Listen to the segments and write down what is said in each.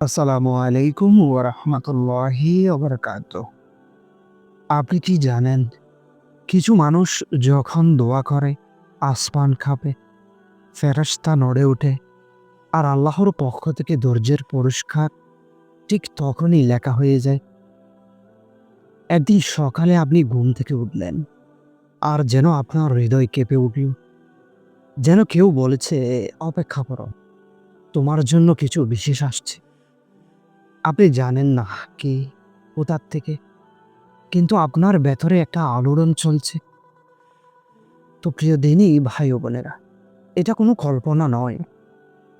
আসসালামু আলাইকুম ওরহমতুল্লাহি ওবরকাত আপনি কি জানেন, কিছু মানুষ যখন দোয়া করে, আসমান খাপে ফেরস্তা নড়ে ওঠে আর আল্লাহর পক্ষ থেকে ধৈর্যের পুরস্কার ঠিক তখনই লেখা হয়ে যায়। একদিন সকালে আপনি ঘুম থেকে উঠলেন আর যেন আপনার হৃদয় কেঁপে উঠল, যেন কেউ বলেছে, অপেক্ষা করো, তোমার জন্য কিছু বিশেষ আসছে। আপনি জানেন না কি কোথার থেকে? কিন্তু আপনার ভেতরে একটা আলোড়ন চলছে। তো প্রিয় দিনই ভাই বোনেরা, এটা কোনো কল্পনা নয়।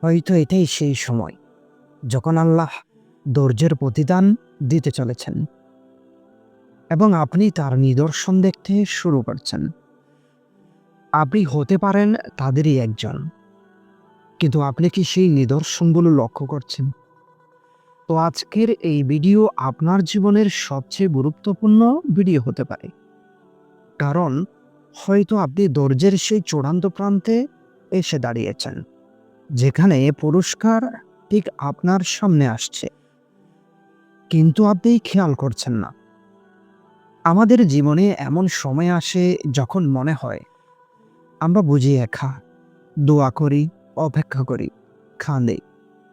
হয়তো এটাই সেই সময় যখন আল্লাহ ধৈর্যের প্রতিদান দিতে চলেছেন এবং আপনি তার নিদর্শন দেখতে শুরু করছেন। আপনি হতে পারেন তাদেরই একজন, কিন্তু আপনি কি সেই নিদর্শনগুলো লক্ষ্য করছেন? তো আজকের এই ভিডিও আপনার জীবনের সবচেয়ে গুরুত্বপূর্ণ ভিডিও হতে পারে। কারণ হয়তো আপনি দর্জের সেই চূড়ান্ত প্রান্তে এসে দাঁড়িয়েছেন, যেখানে পুরস্কার ঠিক আপনার সামনে আসছে। কিন্তু আপনি খেয়াল করছেন না। আমাদের জীবনে এমন সময় আসে যখন মনে হয়, আমরা বুঝি একা, দোয়া করি, অপেক্ষা করি, খাঁদে,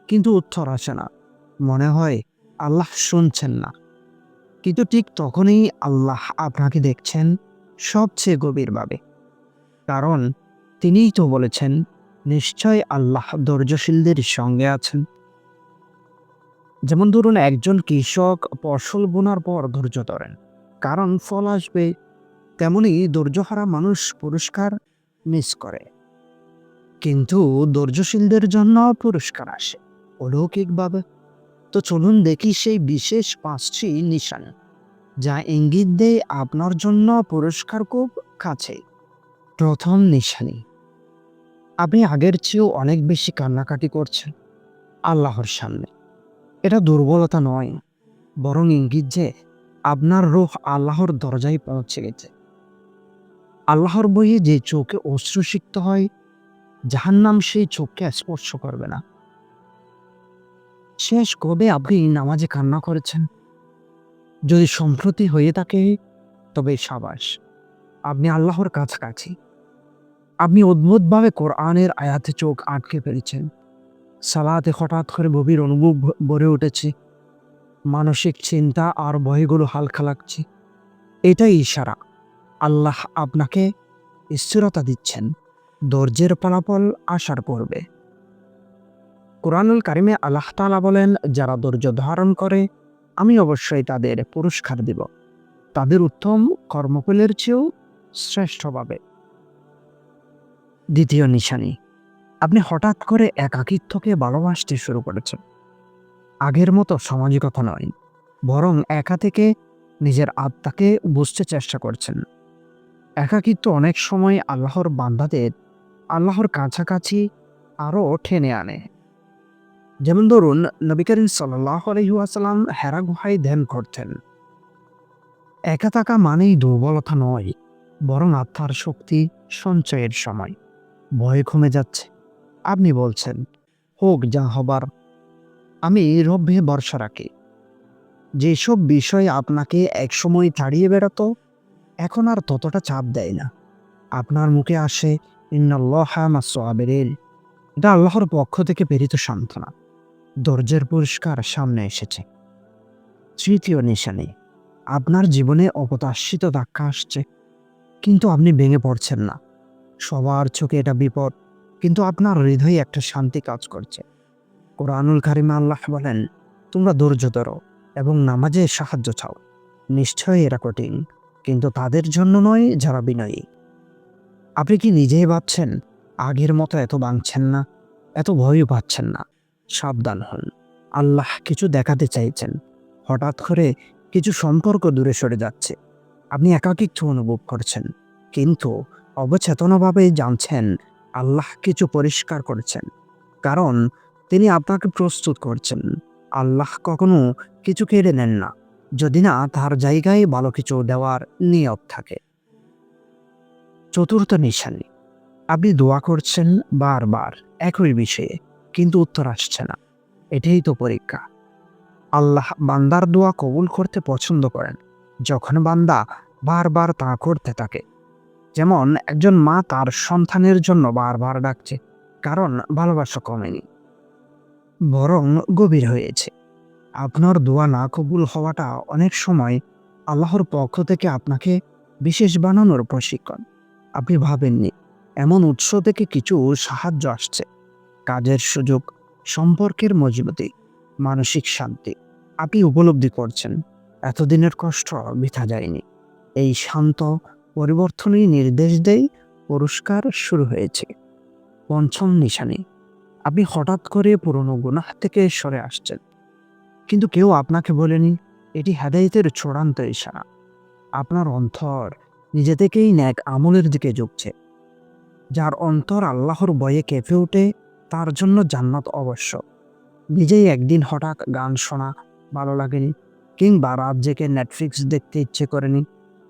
কিন্তু উত্তর আসে না। মনে হয় আল্লাহ শুনছেন না। কিন্তু ঠিক তখনই আল্লাহ আপনাকে দেখছেন সবচেয়ে গভীরভাবে। কারণ তিনিই তো বলেছেন, নিশ্চয় আল্লাহ ধৈর্যশীলদের সঙ্গে আছেন। যেমন ধরুন একজন কৃষক ফসল বোনার পর ধৈর্য ধরেন, কারণ ফল আসবে, তেমনি ধৈর্যহারা মানুষ পুরস্কার মিস করে। কিন্তু ধৈর্যশীলদের জন্য পুরস্কার আসে, অলৌকিকভাবে। তো চলুন দেখি সেই বিশেষ পাঁচটি নিশান, যা ইঙ্গিত দেয় আপনার জন্য পুরস্কার খুব কাছে। প্রথম নিশানি, আপনি আগের চেয়েও অনেক বেশি কান্নাকাটি করছেন আল্লাহর সামনে। এটা দুর্বলতা নয়, বরং ইঙ্গিত যে আপনার রূহ আল্লাহর দরজায় পৌঁছে গেছে। আল্লাহর বইয়ে যে চোখে অশ্রুসিক্ত হয়, জাহান্নাম সেই চোখকে স্পর্শ করবে না। শেষ কবে আপনি নামাজে কান্না করেছেন? যদি সম্প্রতি হয়ে থাকে, তবে সাবাস। আপনি আল্লাহর কাছাকাছি। আপনি অদ্ভুতভাবে কোরআনের আয়াতে চোখ আটকে ফেলেছেন। সালাতে হঠাৎ করে গভীর অনুভব ভরে উঠেছে। মানসিক চিন্তা আর ভয়গুলো হালকা লাগছে। এটাই ইশারা। আল্লাহ আপনাকে স্থিরতা দিচ্ছেন। ধৈর্যের ফলাফল আশার করবে কোরআনুল কারিমে আল্লাহ তালা বলেন, যারা ধৈর্য ধারণ করে, আমি অবশ্যই তাদের পুরস্কার দিব। তাদের উত্তম কর্মফলের চেয়েও শ্রেষ্ঠ পাবে। দ্বিতীয় নিশানি, আপনি হঠাৎ করে একাকিত্বকে ভালোবাসতে শুরু করেছেন। আগের মতো সামাজিকতা নয়, বরং একা থেকে নিজের আত্মাকে বুঝতে চেষ্টা করছেন। একাকিত্ব অনেক সময় আল্লাহর বান্দাদের, আল্লাহর কাছাকাছি আরও টেনে আনে। যেমন ধরুন, নবী করিম সাল্লাহ হেরা গুহায় ধ্যান করতেন। একা থাকা মানেই দুর্বলতা নয়, বরং আত্মার শক্তি সঞ্চয়ের সময়। ভয় কমে যাচ্ছে। আপনি বলছেন, হোক, যা হবার, আমি রব্যে ভরসা রাখি। যেসব বিষয় আপনাকে একসময় তাড়িয়ে বেড়াতো, এখন আর ততটা চাপ দেয় না। আপনার মুখে আসে ইন্নাল্লাহামাসের এটা আল্লাহর পক্ষ থেকে প্রেরিত সান্ত্বনা। ধৈর্যের পুরস্কার সামনে এসেছে। তৃতীয় নিশানে। আপনার জীবনে অপতাশ্রিত ধাক্কা আসছে, কিন্তু আপনি ভেঙে পড়ছেন না। সবার চোখে এটা বিপদ, কিন্তু আপনার হৃদয়ে একটা শান্তি কাজ করছে। কোরআনুল কারিমা আল্লাহ বলেন, তোমরা ধৈর্য ধরো এবং নামাজে সাহায্য চাও। নিশ্চয়ই এরা কঠিন, কিন্তু তাদের জন্য নয়, যারা বিনয়ী। আপনি কি নিজেই ভাবছেন, আগের মতো এত বাংছেন না, এত ভয়ও পাচ্ছেন না? সাবধান হন। আল্লাহ কিছু দেখাতে চাইছেন। হঠাৎ করে কিছু সম্পর্ক দূরে সরে যাচ্ছে। আপনি একাকিত্ব অনুভব করছেন। কিন্তু অবচেতনভাবে জানছেন, আল্লাহ কিছু পরিষ্কার করেছেন। কারণ তিনি আপনাকে প্রস্তুত করছেন। আল্লাহ কখনো কিছু কেড়ে নেন না, যদি না তার জায়গায় ভালো কিছু দেওয়ার নিয়ত থাকে। চতুর্থ নিশানি। আপনি দোয়া করছেন বারবার একই বিষয়ে। কিন্তু উত্তর আসছে না। এটাই তো পরীক্ষা। আল্লাহ বান্দার দোয়া কবুল করতে পছন্দ করেন, যখন বান্দা বারবার তা করতে থাকে। যেমন, একজন মা তার সন্তানের জন্য বারবার ডাকছে, কারণ ভালোবাসা কমেনি। বরং গভীর হয়েছে। আপনার দোয়া না কবুল হওয়াটা অনেক সময় আল্লাহর পক্ষ থেকে আপনাকে বিশেষ বানানোর প্রশিক্ষণ। আপনি ভাবেননি, এমন উৎস থেকে কিছু সাহায্য আসছে। কাজের সুযোগ, সম্পর্কের মজবুতি, মানসিক শান্তি আপনি উপলব্ধি করছেন। এতদিনের কষ্ট বৃথা যায়নি। এই শান্ত পরিবর্তনই নির্দেশ দেয় পুরস্কার শুরু হয়েছে। পঞ্চম নিশানি। আপনি হঠাৎ করে পুরনো গুনাহ থেকে সরে আসছেন। কিন্তু কেউ আপনাকে বলেনি, এটি হেদায়েতের চূড়ান্ত ইশারা। আপনার অন্তর নিজে থেকেই ন্যাক আমলের দিকে ঝুঁকছে। যার অন্তর আল্লাহর বয়ে কেঁপে ওঠে তার জন্য জান্নাত অবশ্য। নিজেই একদিন হঠাৎ গান শোনা ভালো লাগেনি, কিংবা রাত জেগে নেটফ্লিক্স দেখতে ইচ্ছে করেনি।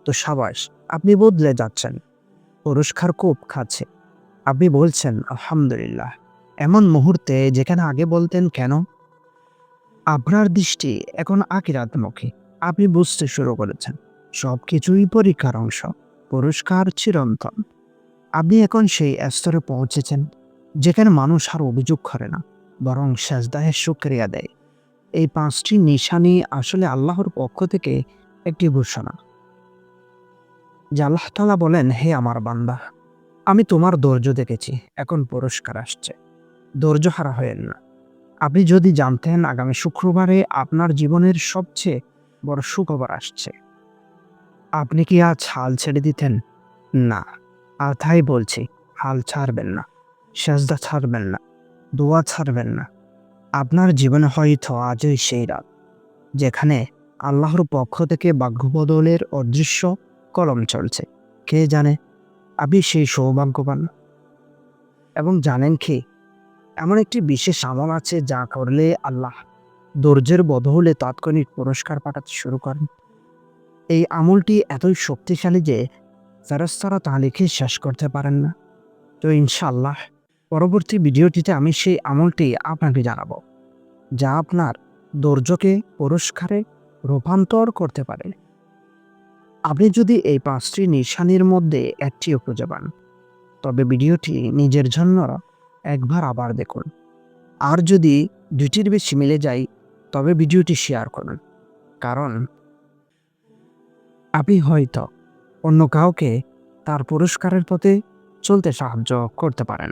তো সাবাস, আপনি বদলে যাচ্ছেন। পুরস্কার খুব খাচ্ছে আপনি বলছেন, আলহামদুলিল্লাহ। এমন মুহূর্তে যেখানে আগে বলতেন কেন? আপনার দৃষ্টি এখন আকিরাতমুখী। আপনি বুঝতে শুরু করেছেন সব কিছুই পরীক্ষার অংশ, পুরস্কার চিরন্তন। আপনি এখন সেই স্তরে পৌঁছেছেন। যেখানে মানুষ আর অভিযোগ করে না, বরং সেজদাহে শুক্রিয়া দেয়। এই পাঁচটি নিশানি আসলে আল্লাহর পক্ষ থেকে একটি ঘোষণা। যে আল্লাহ তালা বলেন, হে আমার বান্দা, আমি তোমার ধৈর্য দেখেছি, এখন পুরস্কার আসছে। ধৈর্য হারা হয়েন না। আপনি যদি জানতেন, আগামী শুক্রবারে আপনার জীবনের সবচেয়ে বড় সুখবর আসছে। আপনি কি আজ হাল ছেড়ে দিতেন? না, আর তাই বলছি, হাল ছাড়বেন না। সেজদা ছাড়বেন না, দোয়া ছাড়বেন না। আপনার জীবনে হয়তো আজই সেই রাত, যেখানে আল্লাহর পক্ষ থেকে ভাগ্যবদলের অদৃশ্য কলম চলছে। কে জানে, আপনি সেই সৌভাগ্যবান? এবং জানেন কি, এমন একটি বিশেষ আমল আছে যা করলে আল্লাহ ধৈর্যের বদলে তাৎক্ষণিক পুরস্কার পাঠাতে শুরু করেন। এই আমলটি এতই শক্তিশালী যে ফেরস্তারা তা লিখে শেষ করতে পারেন না। তো ইনশাআল্লাহ পরবর্তী ভিডিওটিতে আমি সেই আমলটি আপনাকে জানাব, যা আপনার ধৈর্যকে পুরস্কারে রূপান্তর করতে পারে। আপনি যদি এই পাঁচটি নিশানির মধ্যে একটিও খুঁজে পান, তবে ভিডিওটি নিজের জন্য একবার আবার দেখুন। আর যদি দুটির বেশি মিলে যায়, তবে ভিডিওটি শেয়ার করুন, কারণ আপনি হয়তো অন্য কাউকে তার পুরস্কারের পথে চলতে সাহায্য করতে পারেন।